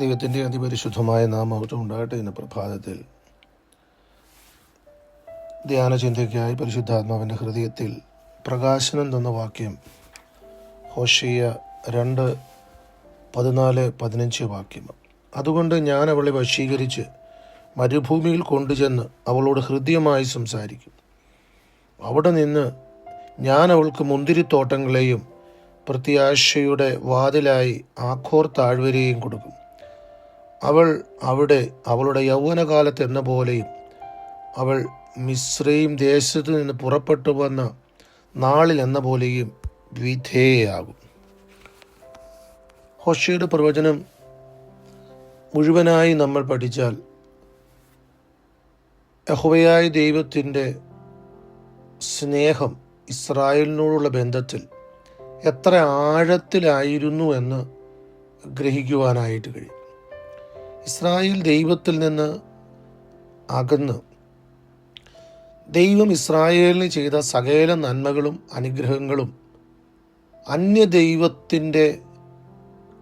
ദൈവത്തിന്റെ അതിപരിശുദ്ധമായ നാമം ഉണ്ടാകട്ടെ ഇന്ന് പ്രഭാതത്തിൽ ധ്യാനചിന്തയ്ക്കായി പരിശുദ്ധാത്മാവിന്റെ ഹൃദയത്തിൽ പ്രകാശനം തന്ന വാക്യം ഹോഷിയ രണ്ട് പതിനാല് പതിനഞ്ച് വാക്യം. അതുകൊണ്ട് ഞാൻ അവളെ വശീകരിച്ച് മരുഭൂമിയിൽ കൊണ്ടുചെന്ന് അവളോട് ഹൃദ്യമായി സംസാരിക്കും. അവിടെ നിന്ന് ഞാൻ അവൾക്ക് മുന്തിരിത്തോട്ടങ്ങളെയും പ്രത്യാശയുടെ വാതിലായി ആഖോർ താഴ്വരയും കൊടുക്കും. അവൾ അവിടെ അവളുടെ യൗവനകാലത്ത് എന്ന പോലെയും അവൾ മിശ്രയും ദേശത്തു നിന്ന് പുറപ്പെട്ടു വന്ന നാളിൽ എന്ന പോലെയും വിധേയയാകും. ഹോഷയുടെ പ്രവചനം മുഴുവനായി നമ്മൾ പഠിച്ചാൽ യഹുവയായ ദൈവത്തിന്റെ സ്നേഹം ഇസ്രായേലിനോടുള്ള ബന്ധത്തിൽ എത്ര ആഴത്തിലായിരുന്നു എന്ന് ഗ്രഹിക്കുവാനായിട്ട് കഴിയും. ഇസ്രായേൽ ദൈവത്തിൽ നിന്ന് അകന്ന് ദൈവം ഇസ്രായേലിന് ചെയ്ത സകല നന്മകളും അനുഗ്രഹങ്ങളും അന്യദൈവത്തിന്റെ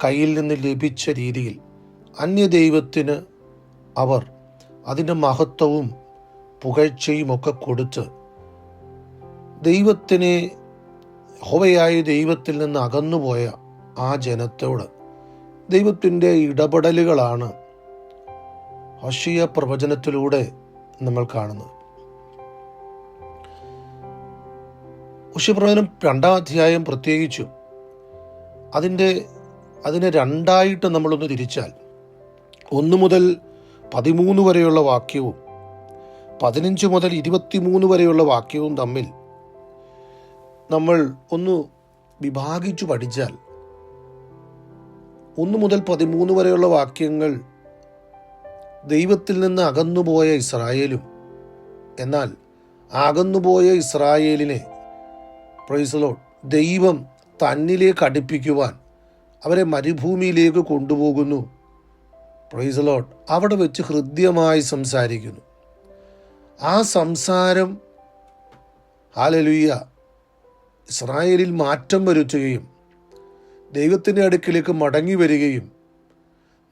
കയ്യിൽ നിന്ന് ലഭിച്ച രീതിയിൽ അന്യദൈവത്തിന് അവർ അതിന്റെ മഹത്വവും പുകഴ്ചയും ഒക്കെ കൊടുത്ത് ദൈവത്തിനെ ഹോവയായ ദൈവത്തിൽ നിന്ന് അകന്നുപോയ ആ ജനത്തോട് ദൈവത്തിന്റെ ഇടപെടലുകളാണ് ഹഷിയ പ്രവചനത്തിലൂടെ നമ്മൾ കാണുന്നത്. ഉഷ്യപ്രവചനം രണ്ടാം അധ്യായം പ്രത്യേകിച്ചും അതിന്റെ അതിനെ രണ്ടായിട്ട് നമ്മളൊന്ന് തിരിച്ചാൽ ഒന്ന് മുതൽ പതിമൂന്ന് വരെയുള്ള വാക്യവും പതിനഞ്ച് മുതൽ ഇരുപത്തിമൂന്ന് വരെയുള്ള വാക്യവും തമ്മിൽ നമ്മൾ ഒന്ന് വിഭാഗിച്ചു പഠിച്ചാൽ ഒന്ന് മുതൽ പതിമൂന്ന് വരെയുള്ള വാക്യങ്ങൾ ദൈവത്തിൽ നിന്ന് അകന്നുപോയ ഇസ്രായേലും. എന്നാൽ അകന്നുപോയ ഇസ്രായേലിനെ പ്രൈസലോ ദൈവം തന്നിലേക്ക് അടുപ്പിക്കുവാൻ അവരെ മരുഭൂമിയിലേക്ക് കൊണ്ടുപോകുന്നു. പ്രൈസലോട്ട് അവിടെ വെച്ച് ഹൃദ്യമായി സംസാരിക്കുന്നു. ആ സംസാരം ഹാലലുയ്യ ഇസ്രായേലിൽ മാറ്റം വരുത്തുകയും ദൈവത്തിന്റെ അടുക്കിലേക്ക് മടങ്ങി വരികയും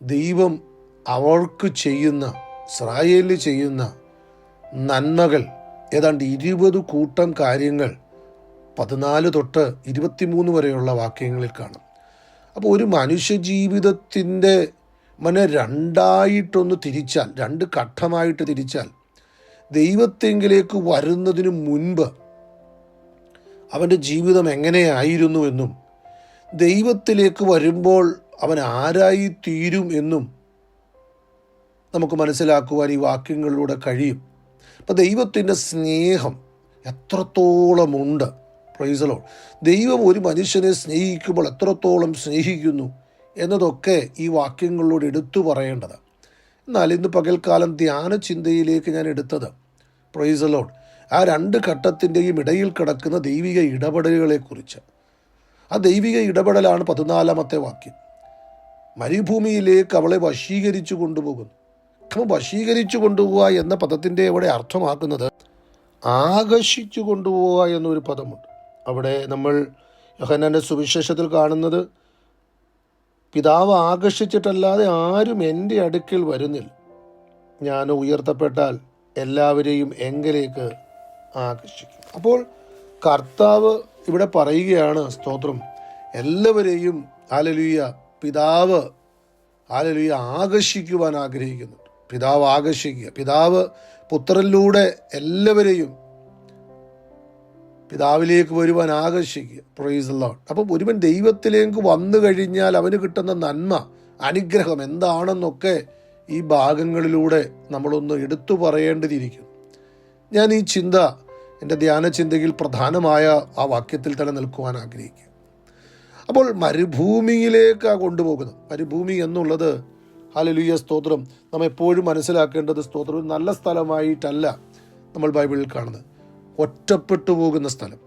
ദൈവം അവർക്ക് ചെയ്യുന്ന ഇസ്രായേലിൽ ചെയ്യുന്ന നന്മകൾ ഏതാണ്ട് ഇരുപത് കൂട്ടം കാര്യങ്ങൾ പതിനാല് തൊട്ട് ഇരുപത്തിമൂന്ന് വരെയുള്ള വാക്യങ്ങളിൽ കാണും. അപ്പോൾ ഒരു മനുഷ്യ ജീവിതത്തിന്റെ മന രണ്ടായിട്ടൊന്ന് തിരിച്ചാൽ രണ്ട് ഘട്ടമായിട്ട് തിരിച്ചാൽ ദൈവത്തെങ്കിലേക്ക് വരുന്നതിന് മുൻപ് അവന്റെ ജീവിതം എങ്ങനെയായിരുന്നു എന്നും ദൈവത്തിലേക്ക് വരുമ്പോൾ അവൻ ആരായി തീരും എന്നും നമുക്ക് മനസ്സിലാക്കുവാൻ ഈ വാക്യങ്ങളിലൂടെ കഴിയും. അപ്പം ദൈവത്തിന്റെ സ്നേഹം എത്രത്തോളമുണ്ട് പ്രൈസലോ ദൈവം ഒരു മനുഷ്യനെ സ്നേഹിക്കുമ്പോൾ എത്രത്തോളം സ്നേഹിക്കുന്നു എന്നതൊക്കെ ഈ വാക്യങ്ങളിലൂടെ എടുത്തു പറയേണ്ടത്. എന്നാൽ ഇന്ന് പകൽക്കാലം ധ്യാന ചിന്തയിലേക്ക് ഞാൻ എടുത്തത് പ്രൈസലോൺ ആ രണ്ട് ഘട്ടത്തിന്റെയും ഇടയിൽ കിടക്കുന്ന ദൈവിക ഇടപെടലുകളെക്കുറിച്ച്. ആ ദൈവിക ഇടപെടലാണ് പതിനാലാമത്തെ വാക്യം. മരുഭൂമിയിലേക്ക് അവളെ വശീകരിച്ചു കൊണ്ടുപോകുന്നു. അപ്പം വശീകരിച്ചു കൊണ്ടുപോവുക എന്ന പദത്തിന്റെ ഇവിടെ അർത്ഥമാക്കുന്നത് ആകർഷിച്ചു കൊണ്ടുപോവുക എന്നൊരു പദമുണ്ട്. അവിടെ നമ്മൾ യഹനാന്റെ സുവിശേഷത്തിൽ കാണുന്നത് പിതാവ് ആകർഷിച്ചിട്ടല്ലാതെ ആരും എന്റെ അടുക്കിൽ വരുന്നില്ല. ഞാൻ ഉയർത്തപ്പെട്ടാൽ എല്ലാവരെയും എങ്കിലേക്ക് ആകർഷിക്കും. അപ്പോൾ കർത്താവ് ഇവിടെ പറയുകയാണ് സ്തോത്രം. എല്ലാവരെയും ആലലുയ്യ പിതാവ് ആലലുയ്യ ആകർഷിക്കുവാൻ ആഗ്രഹിക്കുന്നുണ്ട്. പിതാവ് ആകർഷിക്കുക. പിതാവ് പുത്രനിലൂടെ എല്ലാവരെയും പിതാവിലേക്ക് വരുവാൻ ആകർഷിക്കുക. പ്രൊയ്സ് ലോഡ് അപ്പം ഒരുവൻ ദൈവത്തിലേക്ക് വന്നു കഴിഞ്ഞാൽ അവന് കിട്ടുന്ന നന്മ അനുഗ്രഹം എന്താണെന്നൊക്കെ ഈ ഭാഗങ്ങളിലൂടെ നമ്മളൊന്ന് എടുത്തു പറയേണ്ടതിരിക്കുന്നു. ഞാൻ ഈ ചിന്ത എന്റെ ധ്യാന ചിന്തയിൽ പ്രധാനമായ ആ വാക്യത്തിൽ തന്നെ നിൽക്കുവാൻ ആഗ്രഹിക്കുക അപ്പോൾ മരുഭൂമിയിലേക്കാണ് കൊണ്ടുപോകുന്നത്. മരുഭൂമി എന്നുള്ളത് ഹലലുയ സ്തോത്രം. നാം എപ്പോഴും മനസ്സിലാക്കേണ്ടത് സ്തോത്രം നല്ല സ്ഥലമായിട്ടല്ല നമ്മൾ ബൈബിളിൽ കാണുന്നത്. ഒറ്റപ്പെട്ടു പോകുന്ന സ്ഥലം.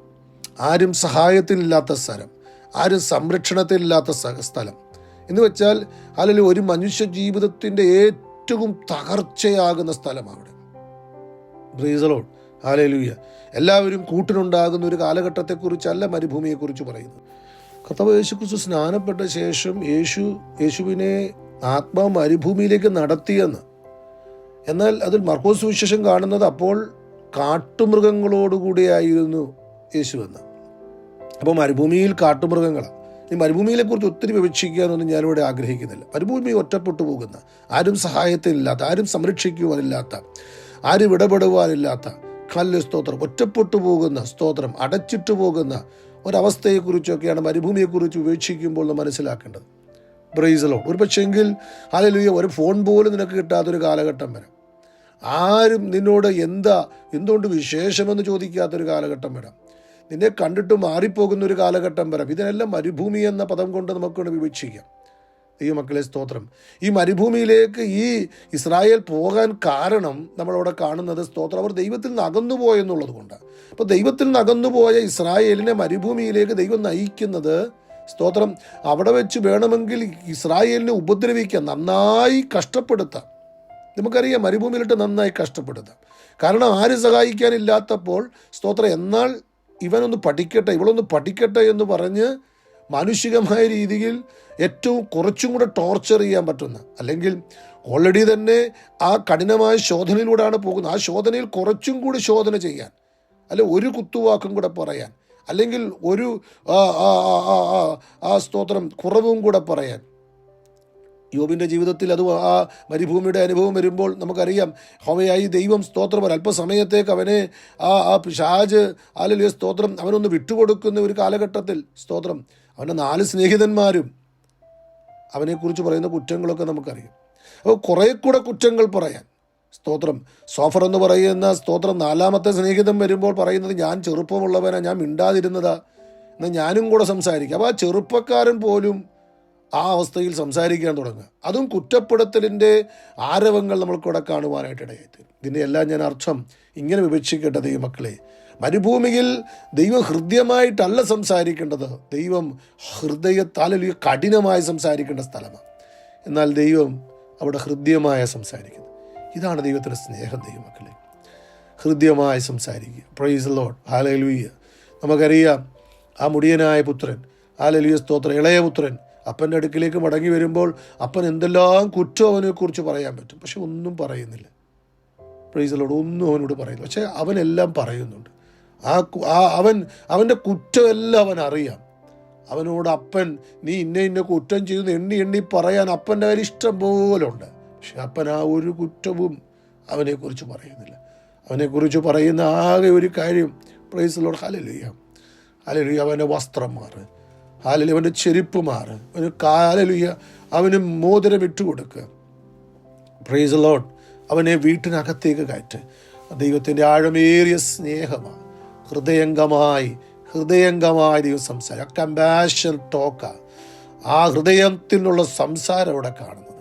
ആരും സഹായത്തിനില്ലാത്ത സ്ഥലം. ആരും സംരക്ഷണത്തിനില്ലാത്ത സ്ഥലം. എന്ന് വെച്ചാൽ അല്ലെങ്കിൽ ഒരു മനുഷ്യ ജീവിതത്തിന്റെ ഏറ്റവും തകർച്ചയാകുന്ന സ്ഥലം അവിടെ ബ്രീസലോൺ ആലലൂയ എല്ലാവരും കൂട്ടിനുണ്ടാകുന്ന ഒരു കാലഘട്ടത്തെക്കുറിച്ചല്ല മരുഭൂമിയെക്കുറിച്ച് പറയുന്നത്. കർത്താവ് യേശു ക്രിസ്തു സ്നാനപ്പെട്ട ശേഷം യേശു യേശുവിനെ ആത്മാവ് മരുഭൂമിയിലേക്ക് നടത്തിയെന്ന്. എന്നാൽ അതിൽ മർക്കോസ് സുവിശേഷം കാണുന്നത് അപ്പോൾ കാട്ടുമൃഗങ്ങളോടുകൂടിയായിരുന്നു യേശുവെന്ന് അപ്പോൾ മരുഭൂമിയിൽ കാട്ടുമൃഗങ്ങളാണ് ഈ മരുഭൂമിയിലെക്കുറിച്ച് കുറിച്ച് ഒത്തിരി വിവക്ഷിക്കാനൊന്നും ഞാനിവിടെ ആഗ്രഹിക്കുന്നില്ല. മരുഭൂമി ഒറ്റപ്പെട്ടു പോകുന്ന ആരും സഹായത്തിനില്ലാത്ത ആരും സംരക്ഷിക്കുവാനില്ലാത്ത ആരും ഇടപെടുവാനില്ലാത്ത കല്ല് സ്തോത്രം ഒറ്റപ്പെട്ടു പോകുന്ന സ്തോത്രം അടച്ചിട്ടു പോകുന്ന ഒരവസ്ഥയെക്കുറിച്ചൊക്കെയാണ് മരുഭൂമിയെക്കുറിച്ച് വിവക്ഷിക്കുമ്പോൾ മനസ്സിലാക്കേണ്ടത്. ബ്രൈസലോ. ഒരു പക്ഷെങ്കിൽ അല്ലെങ്കിൽ ഒരു ഫോൺ പോലും നിനക്ക് കിട്ടാത്തൊരു കാലഘട്ടം വരാം. ആരും നിന്നോട് എന്താ എന്തുകൊണ്ട് വിശേഷമെന്ന് ചോദിക്കാത്തൊരു കാലഘട്ടം വരാം. നിന്നെ കണ്ടിട്ട് മാറിപ്പോകുന്ന ഒരു കാലഘട്ടം വരാം. ഇതിനെല്ലാം മരുഭൂമി എന്ന പദം കൊണ്ട് നമുക്ക് വിവക്ഷിക്കാം ഈ മക്കളെ സ്തോത്രം. ഈ മരുഭൂമിയിലേക്ക് ഈ ഇസ്രായേൽ പോകാൻ കാരണം നമ്മളവിടെ കാണുന്നത് സ്തോത്രം. അവർ ദൈവത്തിൽ നിന്ന് അകന്നുപോയി എന്നുള്ളത് കൊണ്ട് അപ്പോൾ ദൈവത്തിൽ നിന്ന് അകന്നുപോയ ഇസ്രായേലിനെ മരുഭൂമിയിലേക്ക് ദൈവം നയിക്കുന്നത് സ്തോത്രം. അവിടെ വെച്ച് വേണമെങ്കിൽ ഇസ്രായേലിനെ ഉപദ്രവിക്കുക നന്നായി കഷ്ടപ്പെടുത്താം നമുക്കറിയാം മരുഭൂമിയിലിട്ട് നന്നായി കഷ്ടപ്പെടുത്താം കാരണം ആര് സഹായിക്കാനില്ലാത്തപ്പോൾ സ്തോത്രം എന്നാൽ ഇവനൊന്ന് പഠിക്കട്ടെ ഇവളൊന്ന് പഠിക്കട്ടെ എന്ന് പറഞ്ഞ് മാനുഷികമായ രീതിയിൽ ഏറ്റവും കുറച്ചും കൂടെ ടോർച്ചർ ചെയ്യാൻ പറ്റുന്ന അല്ലെങ്കിൽ ഓൾറെഡി തന്നെ ആ കഠിനമായ ശോധനയിലൂടെയാണ് പോകുന്നത്. ആ ശോധനയിൽ കുറച്ചും കൂടി ശോധന ചെയ്യാൻ അല്ലെ ഒരു കുത്തുവാക്കും കൂടെ പറയാൻ. അല്ലെങ്കിൽ ഒരു ആ, സ്തോത്രം കുറവും കൂടെ പറയാൻ. യോബിന്റെ ജീവിതത്തിൽ അത് ആ മരുഭൂമിയുടെ അനുഭവം വരുമ്പോൾ നമുക്കറിയാം ഹോമയായി ദൈവം സ്തോത്രം അല്പസമയത്തേക്ക് അവനെ ആ ആ ഷാജ് അല്ലെങ്കിൽ സ്തോത്രം അവനൊന്ന് വിട്ടുകൊടുക്കുന്ന ഒരു കാലഘട്ടത്തിൽ സ്തോത്രം. അവന്റെ നാല് സ്നേഹിതന്മാരും അവനെക്കുറിച്ച് പറയുന്ന കുറ്റങ്ങളൊക്കെ നമുക്കറിയാം. അപ്പോൾ കുറേ കൂടെ കുറ്റങ്ങൾ പറയാൻ. സ്തോത്രം. സോഫർ എന്ന് പറയുന്ന സ്തോത്രം നാലാമത്തെ സ്നേഹിതം വരുമ്പോൾ പറയുന്നത് ഞാൻ ചെറുപ്പമുള്ളവനാ ഞാൻ മിണ്ടാതിരുന്നതാ എന്നാൽ ഞാനും കൂടെ സംസാരിക്കും. അപ്പോൾ ആ ചെറുപ്പക്കാരൻ പോലും ആ അവസ്ഥയിൽ സംസാരിക്കാൻ തുടങ്ങുക. അതും കുറ്റപ്പെടുത്തലിന്റെ ആരവങ്ങൾ നമ്മൾക്കിവിടെ കാണുവാനായിട്ട് ഇടയായിത്തീരും ഇതിന്റെ എല്ലാം ഞാൻ അർത്ഥം ഇങ്ങനെ വിവക്ഷിക്കട്ടെ ദൈവമക്കളെ. മരുഭൂമിയിൽ ദൈവം ഹൃദ്യമായിട്ടല്ല സംസാരിക്കേണ്ടത്. ദൈവം ഹൃദയത്താലൊരു കഠിനമായി സംസാരിക്കേണ്ട സ്ഥലമാണ്. എന്നാൽ ദൈവം അവിടെ ഹൃദ്യമായ സംസാരിക്കുന്നത് ഇതാണ് ദൈവത്തിന്റെ സ്നേഹം ദൈവമക്കളെ. ഹൃദ്യമായി സംസാരിക്കുക. പ്രൈസ് ലോഡ് ആലലുയ്യ നമുക്കറിയാം ആ മുടിയനായ പുത്രൻ ആലലുയ സ്തോത്രം. ഇളയ പുത്രൻ അപ്പന്റെ അടുക്കിലേക്ക് മടങ്ങി വരുമ്പോൾ അപ്പൻ എന്തെല്ലാം കുറ്റം അവനെക്കുറിച്ച് പറയാൻ പറ്റും. പക്ഷെ ഒന്നും പറയുന്നില്ല. പ്രൈസ് ലോഡ് ഒന്നും അവനോട് പറയുന്നു പക്ഷേ അവനെല്ലാം പറയുന്നുണ്ട്. ആ അവൻ അവന്റെ കുറ്റമെല്ലാം അവൻ അറിയാം. അവനോട് അപ്പൻ നീ ഇന്ന ഇന്ന കുറ്റം ചെയ്തു എണ്ണി എണ്ണി പറയാൻ അപ്പന്റെ അവരിഷ്ടം ഇഷ്ടം പോലെ ഉണ്ട്. പക്ഷെ അപ്പൻ ആ ഒരു കുറ്റവും അവനെക്കുറിച്ച് പറയുന്നില്ല. അവനെക്കുറിച്ച് പറയുന്ന ആകെ ഒരു കാര്യം പ്രൈസിലോട് ഹലലുയ്യ ഹലലുയ്യ അവന്റെ വസ്ത്രം മാറ്. ഹാലലി അവന്റെ ചെരുപ്പ് മാറ്. അവന് കാലലുയ്യ അവന് മോതിരം ഇട്ടുകൊടുക്കുക പ്രൈസ് ലോഡ് അവനെ വീട്ടിനകത്തേക്ക് കയറ്റ്. ദൈവത്തിന്റെ ആഴമേറിയ സ്നേഹമാണ്. ഹൃദയംഗമായി ഹൃദയംഗമായി ദൈവം സംസാരം കമ്പാഷൻ ടോക്ക ആ ഹൃദയത്തിനുള്ള സംസാരം അവിടെ കാണുന്നത്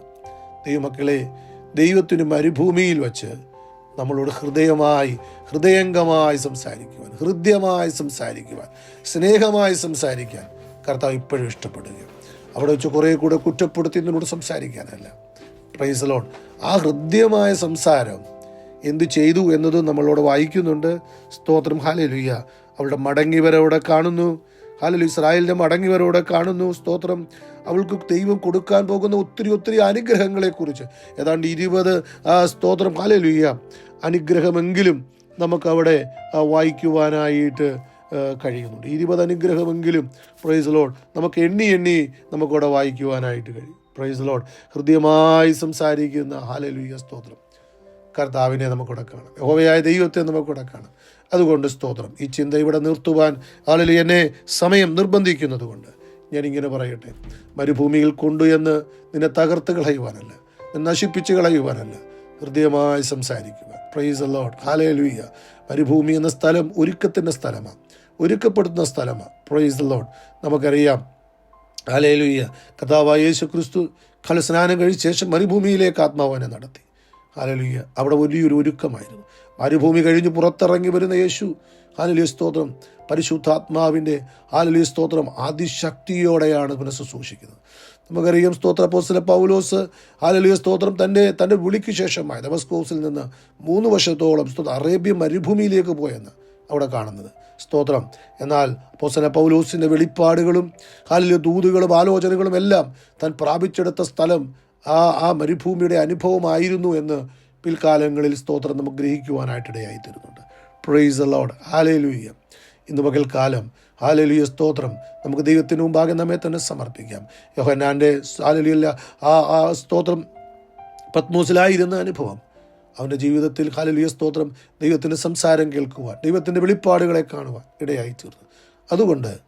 ദൈവമക്കളെ ദൈവത്തിന് മരുഭൂമിയിൽ വച്ച് നമ്മളോട് ഹൃദയമായി ഹൃദയംഗമായി സംസാരിക്കുവാൻ ഹൃദ്യമായി സംസാരിക്കുവാൻ സ്നേഹമായി സംസാരിക്കാൻ കർത്താവ് ഇപ്പോഴും ഇഷ്ടപ്പെടുക അവിടെ വെച്ച് കുറേ കൂടെ കുറ്റപ്പെടുത്തി എന്നോട് സംസാരിക്കാനല്ല. പ്രൈസ് ലോൺ ആ ഹൃദ്യമായ സംസാരം എന്തു ചെയ്തു എന്നത് നമ്മളോട് വായിക്കുന്നുണ്ട്. സ്തോത്രം. ഹാലലുയ്യ അവളുടെ മടങ്ങിവരവിടെ കാണുന്നു. ഹാലലു ഇസ്രായേലിന്റെ മടങ്ങിവരോടെ കാണുന്നു സ്തോത്രം. അവൾക്ക് ദൈവം കൊടുക്കാൻ പോകുന്ന ഒത്തിരി ഒത്തിരി അനുഗ്രഹങ്ങളെക്കുറിച്ച്. ഏതാണ്ട് ഇരുപത് സ്തോത്രം. ഹാലലുയ്യ അനുഗ്രഹമെങ്കിലും നമുക്കവിടെ വായിക്കുവാനായിട്ട് കഴിയുന്നുണ്ട്. ഇരുപത് അനുഗ്രഹമെങ്കിലും പ്രൈസ് ലോഡ് നമുക്ക് എണ്ണി എണ്ണി നമുക്കവിടെ വായിക്കുവാനായിട്ട് കഴിയും. പ്രൈസ് ലോഡ് ഹൃദ്യമായി സംസാരിക്കുന്ന ഹാലലുയ്യ സ്തോത്രം. കർത്താവിനെ നമുക്കിവിടെ കാണാം. യഹോവയായ ദൈവത്തെ നമുക്കിവിടെ കാണാം. അതുകൊണ്ട് സ്തോത്രം. ഈ ചിന്ത ഇവിടെ നിർത്തുവാൻ ആളിൽ എന്നെ സമയം നിർബന്ധിക്കുന്നത് കൊണ്ട് ഞാനിങ്ങനെ പറയട്ടെ. മരുഭൂമിയിൽ കൊണ്ടു എന്ന് നിന്നെ തകർത്ത് കളയുവാനല്ല നശിപ്പിച്ച് കളയുവാനല്ല ഹൃദയമായി സംസാരിക്കുക പ്രൈസ് അലോട്ട് ഹാലേ ലൂയ്യ മരുഭൂമി എന്ന സ്ഥലം ഒരുക്കത്തിന്റെ സ്ഥലമാണ് ഒരുക്കപ്പെടുന്ന സ്ഥലമാണ് പ്രൈസ് അലോട്ട് നമുക്കറിയാം. ഹാലേലുയ്യ കഥാവായ യേശു ക്രിസ്തു കലസ്നാനം കഴിച്ച ശേഷം മരുഭൂമിയിലേക്ക് ആത്മാവനെ നടത്തി. ഹാലലുയ്യ അവിടെ വലിയൊരു ഒരുക്കമായിരുന്നു. മരുഭൂമി കഴിഞ്ഞ് പുറത്തിറങ്ങി വരുന്ന യേശു ഹാലലിയ സ്തോത്രം. പരിശുദ്ധാത്മാവിന്റെ ഹാലലിയ സ്തോത്രം അതിശക്തിയോടെയാണ് പിന്നെ നമുക്കറിയാം സ്തോത്ര പോസ്തല പൗലോസ് ഹാലലിയ സ്തോത്രം തന്റെ തന്റെ വിളിക്ക് ശേഷമായി ദമസ്കോസിൽ നിന്ന് മൂന്ന് വർഷത്തോളം സ്തോത്രം അറേബ്യ മരുഭൂമിയിലേക്ക് പോയെന്ന് അവിടെ കാണുന്നത്. സ്തോത്രം. എന്നാൽ പോസന പൗലോസിന്റെ വെളിപ്പാടുകളും ഹാലിലെ ദൂതുകളും ആലോചനകളും എല്ലാം താൻ പ്രാപിച്ചെടുത്ത സ്ഥലം ആ ആ മരുഭൂമിയുടെ അനുഭവമായിരുന്നു എന്ന് പിൽക്കാലങ്ങളിൽ സ്തോത്രം നമുക്ക് ഗ്രഹിക്കുവാനായിട്ടിടയായി തരുന്നുണ്ട്. പ്രൈസ് ലോഡ് ഹാലേലുയ്യ ഇന്ന് പകൽക്കാലം. ആലലിയ സ്തോത്രം. നമുക്ക് ദൈവത്തിന് മുമ്പാകെ നമ്മെ തന്നെ സമർപ്പിക്കാം. യോഹന്നാന്റെ ആലലിയല്ല ആ ആ സ്തോത്രം പത്മോസിലായിരുന്ന അനുഭവം. അവന്റെ ജീവിതത്തിൽ ഹാലലിയ സ്തോത്രം ദൈവത്തിന്റെ സംസാരം കേൾക്കുവാൻ ദൈവത്തിന്റെ വെളിപ്പാടുകളെ കാണുവാൻ ഇടയായി തീർന്നു. അതുകൊണ്ട്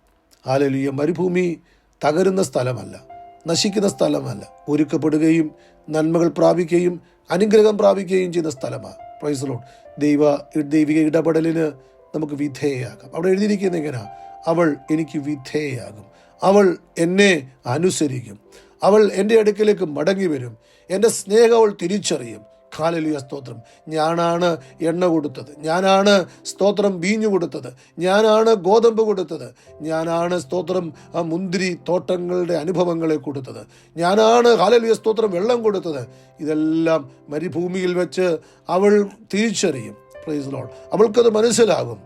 ആലലിയ മരുഭൂമി തകരുന്ന സ്ഥലമല്ല. നശിക്കുന്ന സ്ഥലമല്ല. ഒരുക്കപ്പെടുകയും നന്മകൾ പ്രാപിക്കുകയും അനുഗ്രഹം പ്രാപിക്കുകയും ചെയ്യുന്ന സ്ഥലമാണ് പ്രൈസലോൺ ദൈവ ദൈവിക ഇടപെടലിന് നമുക്ക് വിധേയയാകാം. അവിടെ എഴുതിയിരിക്കുന്ന എങ്ങനെയാ അവൾ എനിക്ക് വിധേയയാകും. അവൾ എന്നെ അനുസരിക്കും. അവൾ എന്റെ അടുക്കലേക്ക് മടങ്ങി വരും. എന്റെ സ്നേഹം അവൾ തിരിച്ചറിയും. ഖാലലിയ സ്തോത്രം. ഞാനാണ് എണ്ണ കൊടുത്തത്. ഞാനാണ് സ്തോത്രം വീഞ്ഞു കൊടുത്തത്. ഞാനാണ് ഗോതമ്പ് കൊടുത്തത്. ഞാനാണ് സ്തോത്രം മുന്തിരി തോട്ടങ്ങളുടെ അനുഭവങ്ങളെ കൊടുത്തത്. ഞാനാണ് ഹാലലിയ സ്തോത്രം വെള്ളം കൊടുത്തത്. ഇതെല്ലാം മരുഭൂമിയിൽ വെച്ച് അവൾ തിരിച്ചറിയും. പ്രൈസ് ലോൾ അവൾക്കത് മനസ്സിലാകും.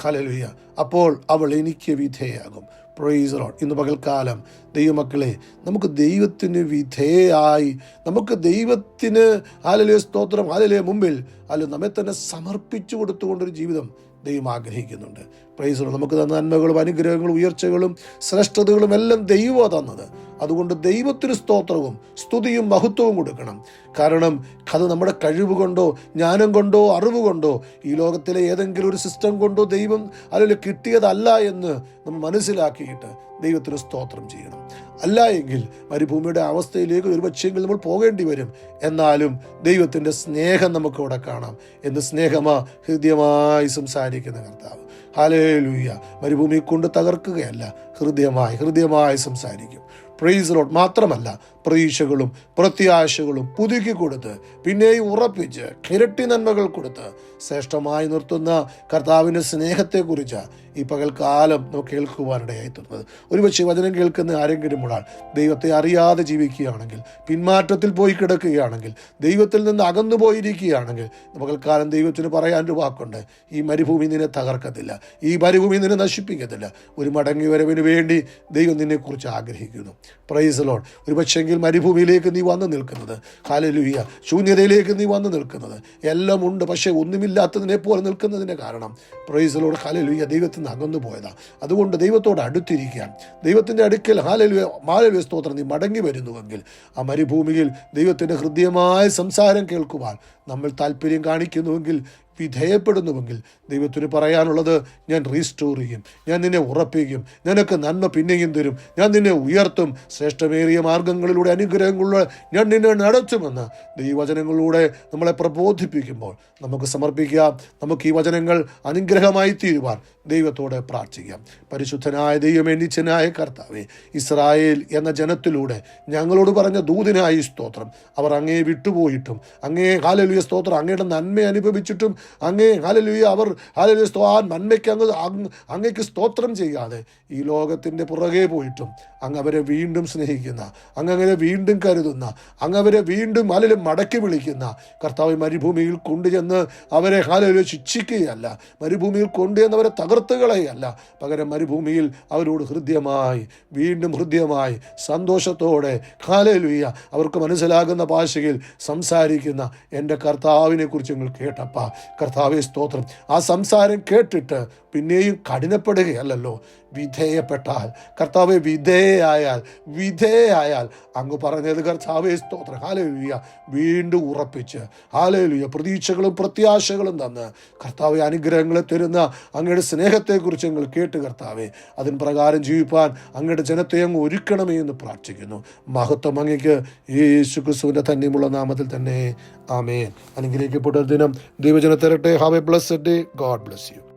ഹാലലുയ. അപ്പോൾ അവൾ എനിക്ക് വിധേയാകും. പ്രൈസ് ലോഡ് ഇന്ന് പകൽക്കാലം ദൈവമക്കളെ നമുക്ക് ദൈവത്തിന് വിധേയായി നമുക്ക് ദൈവത്തിന് ആലലിയ സ്തോത്രം ആലലിയ മുമ്പിൽ അല്ല നമ്മെ തന്നെ സമർപ്പിച്ചു കൊടുത്തുകൊണ്ടൊരു ജീവിതം ദൈവം ആഗ്രഹിക്കുന്നുണ്ട്. പ്രൈസ് നമുക്ക് തന്ന നന്മകളും അനുഗ്രഹങ്ങളും ഉയർച്ചകളും ശ്രേഷ്ഠതകളും എല്ലാം ദൈവമാണ് തന്നത്. അതുകൊണ്ട് ദൈവത്തിന് സ്തോത്രവും സ്തുതിയും മഹത്വവും കൊടുക്കണം. കാരണം അത് നമ്മുടെ കഴിവ് കൊണ്ടോ ജ്ഞാനം കൊണ്ടോ അറിവ് കൊണ്ടോ ഈ ലോകത്തിലെ ഏതെങ്കിലും ഒരു സിസ്റ്റം കൊണ്ടോ ദൈവം അല്ലെങ്കിൽ കിട്ടിയതല്ല എന്ന് നമ്മൾ മനസ്സിലാക്കിയിട്ട് ദൈവത്തിന് സ്തോത്രം ചെയ്യണം. അല്ല എങ്കിൽ മരുഭൂമിയുടെ അവസ്ഥയിലേക്ക് ഒരു പക്ഷേങ്കിൽ നമ്മൾ പോകേണ്ടി വരും. എന്നാലും ദൈവത്തിന്റെ സ്നേഹം നമുക്കിവിടെ കാണാം. എന്ന് സ്നേഹമാ ഹൃദ്യമായി സംസാരിക്കുന്ന കർത്താവ്. ഹാലേലൂയ മരുഭൂമി കൊണ്ട് തകർക്കുകയല്ല ഹൃദ്യമായി ഹൃദ്യമായി സംസാരിക്കും. പ്രൈസ് മാത്രമല്ല പ്രതീക്ഷകളും പ്രത്യാശകളും പുതുക്കി കൊടുത്ത് പിന്നെയും ഉറപ്പിച്ച് ഇരട്ടി നന്മകൾ കൊടുത്ത് ശ്രേഷ്ഠമായി നിർത്തുന്ന കർത്താവിന്റെ സ്നേഹത്തെക്കുറിച്ച് ഈ പകൽക്കാലം നമുക്ക് കേൾക്കുവാനിടയായി തീർന്നത് ഒരുപക്ഷെ വചനം കേൾക്കുന്ന ആരെങ്കിലും ഒരാൾ ദൈവത്തെ അറിയാതെ ജീവിക്കുകയാണെങ്കിൽ പിന്മാറ്റത്തിൽ പോയി കിടക്കുകയാണെങ്കിൽ ദൈവത്തിൽ നിന്ന് അകന്നു പോയിരിക്കുകയാണെങ്കിൽ പകൽക്കാലം ദൈവത്തിന് പറയാൻ ഒരു വാക്കുണ്ട്. ഈ മരുഭൂമി നിന്നെ തകർക്കത്തില്ല. ഈ മരുഭൂമി നിന്നെ നശിപ്പിക്കത്തില്ല. ഒരു മടങ്ങി വരവിന് വേണ്ടി ദൈവം നിന്നെക്കുറിച്ച് ആഗ്രഹിക്കുന്നു. പ്രൈസ് ലോൺ ഒരു പക്ഷേങ്കിൽ മരുഭൂമിയിലേക്ക് നീ വന്നു നിൽക്കുന്നത് കാലലുയ്യ ശൂന്യതയിലേക്ക് നീ വന്നു നിൽക്കുന്നത് എല്ലാം ഉണ്ട് പക്ഷേ ഒന്നുമില്ലാത്തതിനെ പോലെ നിൽക്കുന്നതിന്റെ കാരണം. പ്രൈസ് ലോഡ് ഹാലലുയ്യ ദൈവത്തിൽ നിന്ന് അകന്നു പോയതാ. അതുകൊണ്ട് ദൈവത്തോട് അടുത്തിരിക്കാൻ ദൈവത്തിന്റെ അടുക്കൽ ഹാലലുയ മാലലുയ സ്തോത്രം നീ മടങ്ങി വരുന്നുവെങ്കിൽ ആ മരുഭൂമിയിൽ ദൈവത്തിന്റെ ഹൃദ്യമായ സംസാരം കേൾക്കുവാൻ നമ്മൾ താല്പര്യം കാണിക്കുന്നുവെങ്കിൽ വിധേയപ്പെടുന്നുവെങ്കിൽ ദൈവത്തിന് പറയാനുള്ളത് ഞാൻ റീസ്റ്റോർ ചെയ്യും. ഞാൻ നിന്നെ ഉറപ്പിക്കും. നിനക്ക് നന്മ പിന്നെയും തരും. ഞാൻ നിന്നെ ഉയർത്തും. ശ്രേഷ്ഠമേറിയ മാർഗങ്ങളിലൂടെ അനുഗ്രഹങ്ങളിലൂടെ ഞാൻ നിന്നെ നടത്തുമെന്ന് ദൈവവചനങ്ങളിലൂടെ നമ്മളെ പ്രബോധിപ്പിക്കുമ്പോൾ നമുക്ക് സമർപ്പിക്കാം. നമുക്ക് ഈ വചനങ്ങൾ അനുഗ്രഹമായി തീരുവാൻ ദൈവത്തോട് പ്രാർത്ഥിക്കാം. പരിശുദ്ധനായ ദൈവമേ നിച്ചനായ കർത്താവേ ഇസ്രായേൽ എന്ന ജനത്തിലൂടെ ഞങ്ങളോട് പറഞ്ഞ ദൂതിനായി സ്തോത്രം. അവർ അങ്ങേ വിട്ടുപോയിട്ടും അങ്ങേ കാലലിയ സ്തോത്രം അങ്ങയുടെ നന്മ അനുഭവിച്ചിട്ടും അങ്ങേ ഹാലലുയ അവർ ഹാലലുയ സ്തോ നന്മയ്ക്ക് അങ്ങ് അങ്ങ് അങ്ങേക്ക് സ്തോത്രം ചെയ്യാതെ ഈ ലോകത്തിന്റെ പുറകെ പോയിട്ടും അങ്ങ് അവരെ വീണ്ടും സ്നേഹിക്കുന്ന അങ്ങ് അങ്ങനെ വീണ്ടും കരുതുന്ന അങ്ങ് അവരെ വീണ്ടും ഹാലലും മടക്കി വിളിക്കുന്ന കർത്താവ് മരുഭൂമിയിൽ കൊണ്ടുചെന്ന് അവരെ ഹാലലു ശിക്ഷിക്കുകയല്ല. മരുഭൂമിയിൽ കൊണ്ടുചെന്ന് അവരെ തകർത്തുകളയല്ല പകരം മരുഭൂമിയിൽ അവരോട് ഹൃദ്യമായി വീണ്ടും ഹൃദ്യമായി സന്തോഷത്തോടെ ഹാലലുയ്യ അവർക്ക് മനസ്സിലാകുന്ന ഭാഷയിൽ സംസാരിക്കുന്ന എന്റെ കർത്താവിനെ കുറിച്ച് നിങ്ങൾ കേട്ടപ്പ. കർത്താവെ സ്തോത്രം. ആ സംസാരം കേട്ടിട്ട് പിന്നെയും കഠിനപ്പെടുകയല്ലല്ലോ. വിധേയപ്പെട്ടാൽ. കർത്താവ് വിധേയായാൽ വിധേയായാൽ. അങ്ങ് പറഞ്ഞത് കർത്താവേ സ്തോത്രം. ഹാലലുയ്യ വീണ്ടും ഉറപ്പിച്ച്. ഹാലലുയ്യ പ്രതീക്ഷകളും പ്രത്യാശകളും തന്ന്. കർത്താവെ അനുഗ്രഹങ്ങളെ തരുന്ന അങ്ങയുടെ സ്നേഹത്തെക്കുറിച്ച് ഞങ്ങൾ കേട്ട് കർത്താവെ അതിന് പ്രകാരം ജീവിപ്പാൻ അങ്ങയുടെ ജനത്തെ അങ്ങ് ഒരുക്കണമേ എന്ന് പ്രാർത്ഥിക്കുന്നു. മഹത്വം അങ്ങയ്ക്ക് യേശു ക്രിസ്തുവിന്റെ തന്നെയുമുള്ള നാമത്തിൽ തന്നെ. ആമേൻ. അനുഗ്രഹിക്കപ്പെട്ട ദിനം ദൈവജനത്തെ have a blessed day God bless you